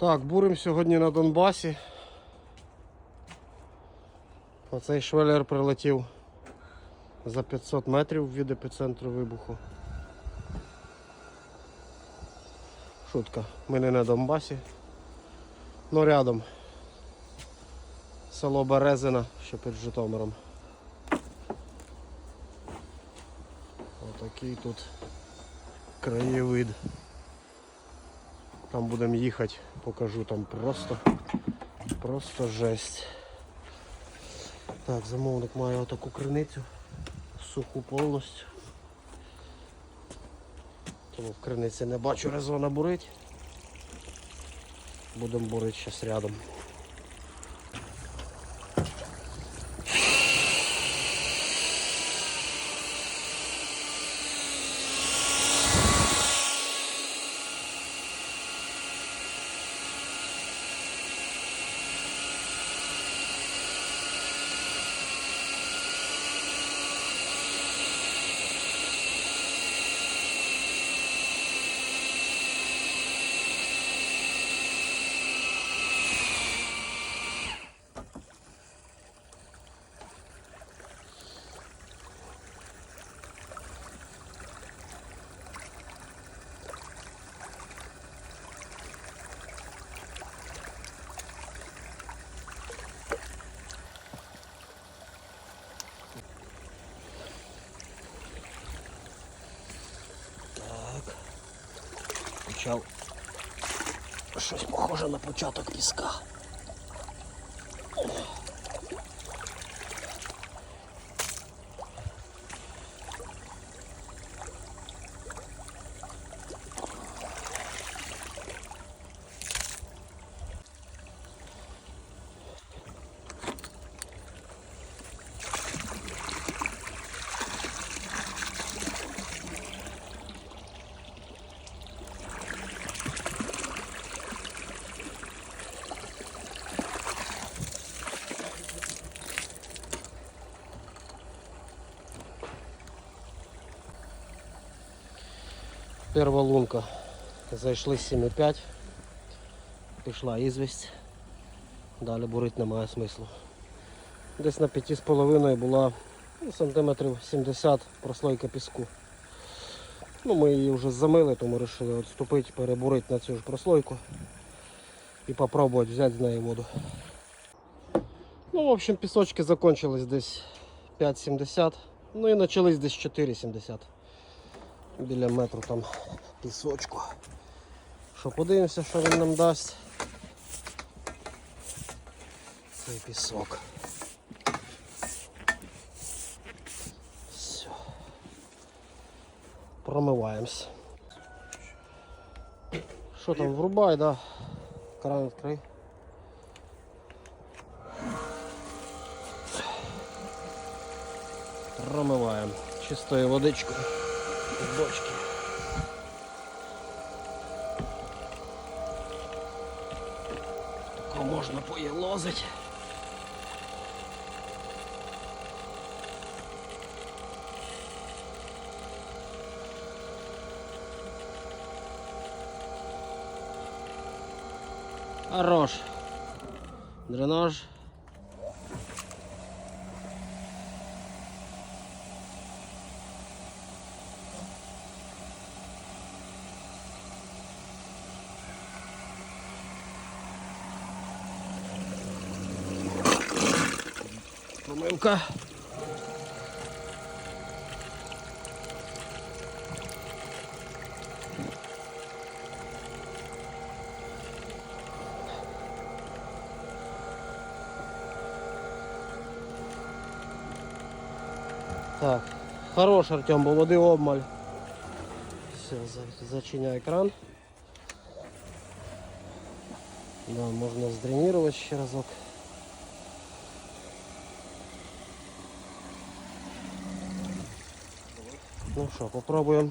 Так, бурим сьогодні на Донбасі. Оцей швелер прилетів за 500 метрів від епіцентру вибуху. Шутка. Ми не на Донбасі. Ну рядом. Село Березина, що під Житомиром. Отакий тут краєвид. Там будемо їхати, покажу там просто, просто жесть. Так, замовник має отаку криницю, суху повністю. Тому в криниці не бачу резона бурить. Будемо бурити зараз рядом. Почав щось похоже на початок піска. Перша лунка. Зайшли 7,5. Пішла ізвість. Далі бурити немає смислу. Десь на 5,5 була ну, сантиметрів 70 прослойка піску. Ну, ми її вже замили, тому вирішили відступити, перебурити на цю ж прослойку і спробувати взяти з неї воду. Ну, в общем, пісочки закончились десь 5,70. Ну і почались десь 4,70 біля метру там пісочку. Що подивимося, що він нам дасть. Цей пісок. Все. Промиваємось. Що там, врубай, да? Кран відкрий. Промиваємо чистою водичкою з бочки. Тако можна поєлозить. Хорош. Дренаж. Помилка. Так, хорош, Артем, бо води обмаль. Все, за- зачиняй кран. Да, можна здренировать ще разок. Ну що, попробуємо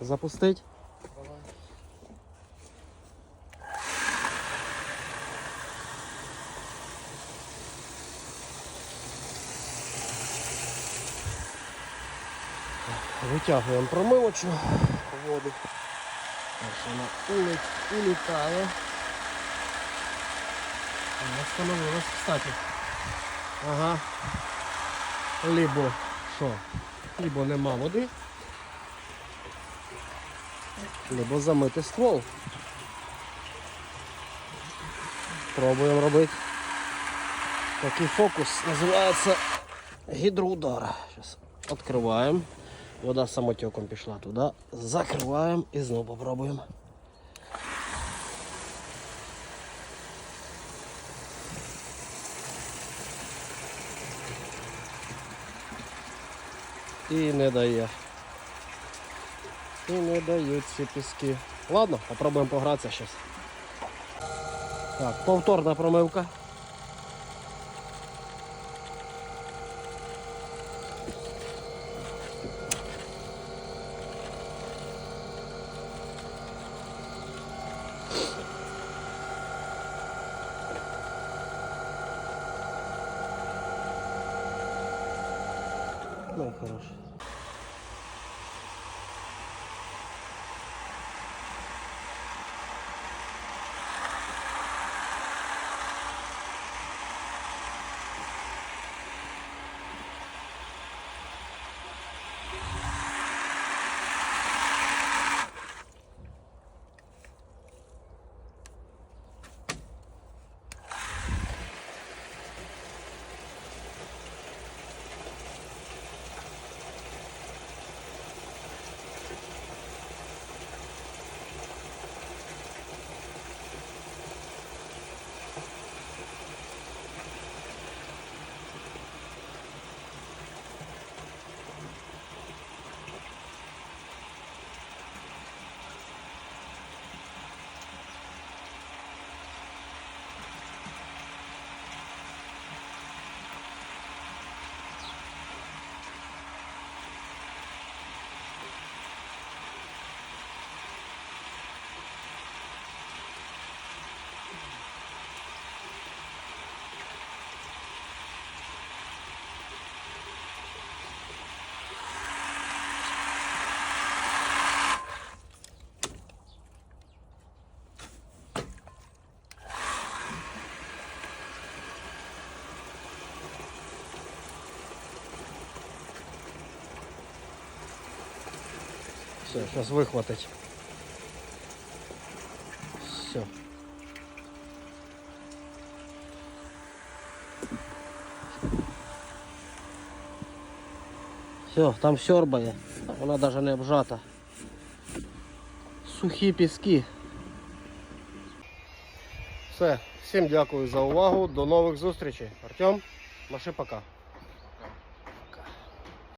запустити. Витягуємо промивочну воду. Ось вона улітає. Остановилась, кстати. Ага. Либо що? Либо нема води. Либо замити ствол. Пробуємо робити. Такий фокус називається гідроудар. Зараз відкриваємо. Вода самотеком пішла туди. Закриваємо і знову попробуємо. І не дає. І не дають ці піски. Ладно, попробуємо погратися зараз. Так, повторна промивка. Ну, хорошо. Все, сейчас выхватить. Все. Все, там сьорбає. Вона навіть не обжата. Сухі піски. Все, всім дякую за увагу. До нових зустрічей. Артем, маши пока.